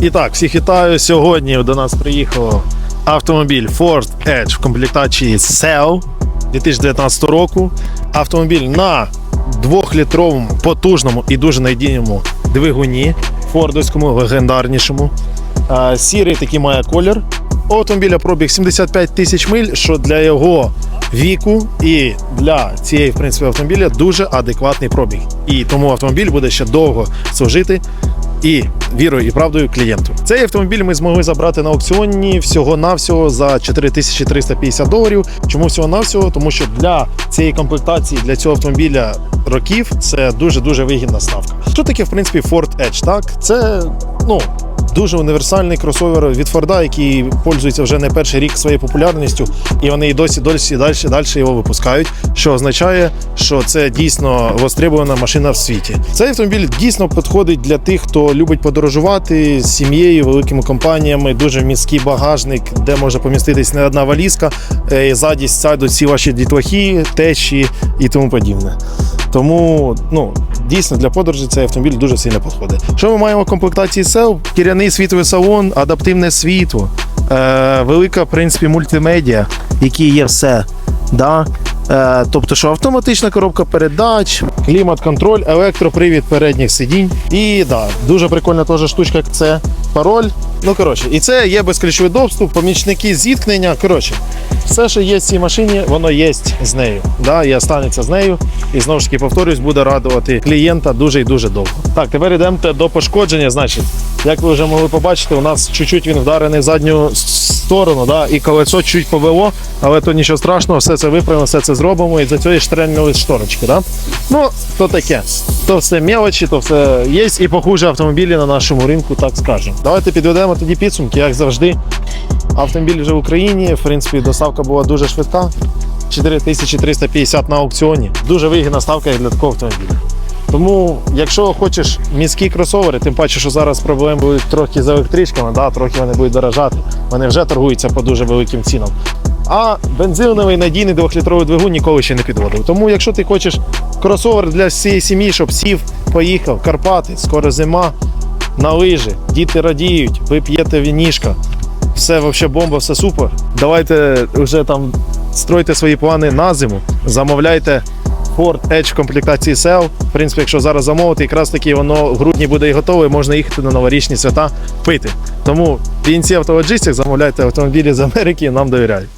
І так, всіх вітаю. Сьогодні до нас приїхав автомобіль Ford Edge в комплектації SEO 2019 року. Автомобіль на 2-літровому потужному і дуже надійному двигуні, фордовському, легендарнішому. Сірий такий має колір. У автомобіля пробіг 75 тисяч миль, що для його віку і для цієї в принципі автомобіля дуже адекватний пробіг. І тому автомобіль буде ще довго служити і вірою і правдою клієнту. Цей автомобіль ми змогли забрати на аукціоні всього-навсього за 4350 доларів. Чому всього-навсього? Тому що для цієї комплектації, для цього автомобіля років це дуже-дуже вигідна ставка. Що таке, в принципі, Ford Edge? Так, це ну. Дуже універсальний кросовер від Форда, який пользується вже не перший рік своєю популярністю, і вони і досі досі далі, далі його випускають. Що означає, що це дійсно востребована машина в світі. Цей автомобіль дійсно підходить для тих, хто любить подорожувати з сім'єю, великими компаніями, дуже міський багажник, де може поміститись не одна валізка, е, ззаді сядуть всі ваші дітлахи, тещі і тому подібне. Тому ну дійсно для подорожі цей автомобіль дуже сильно підходить. Що ми маємо в комплектації SEO? Кіряний світовий салон, адаптивне світло, е, велика, в принципі, мультимедіа, які є все. Да? Е, тобто, що автоматична коробка передач, клімат-контроль, електропривід передніх сидінь. І да, дуже прикольна теж штучка це пароль. Ну, коротше, і це є безключовий доступ, помічники зіткнення. Коротше, все, що є в цій машині, воно є з нею. Да, і останеться з нею. І знову ж таки, повторюсь, буде радувати клієнта дуже і дуже довго. Так, тепер йдемо до пошкодження. Значить, як ви вже могли побачити, у нас чуть-чуть він вдарений в задню сторону, да, і колесо чуть повело, але то нічого страшного, все це виправимо, все це зробимо, і за цієї штрельнули шторочки. Да? Ну, то таке. То все мелочі, то все є і похуже автомобілі на нашому ринку, так скажемо. Давайте підведемо тоді підсумки, як завжди. Автомобіль вже в Україні. В принципі, доставка була дуже швидка. 4350 на аукціоні. Дуже вигідна ставка для такого автомобіля. Тому, якщо хочеш міські кросовери, тим паче, що зараз проблеми будуть трохи з електричками, да, трохи вони будуть дорожати. Вони вже торгуються по дуже великим цінам. А бензиновий надійний 2-літровий двигун ніколи ще не підводив. Тому, якщо ти хочеш кросовер для всієї сім'ї, щоб сів, поїхав, Карпати, скоро зима, на лижі, діти радіють, ви п'єте вінішка, все взагалі бомба, все супер. Давайте вже там стройте свої плани на зиму, замовляйте Ford Edge комплектації SEL. В принципі, якщо зараз замовити, якраз таки воно в грудні буде і готове, можна їхати на новорічні свята пити. Тому PNC Автологістик замовляйте автомобілі з Америки, нам довіряють.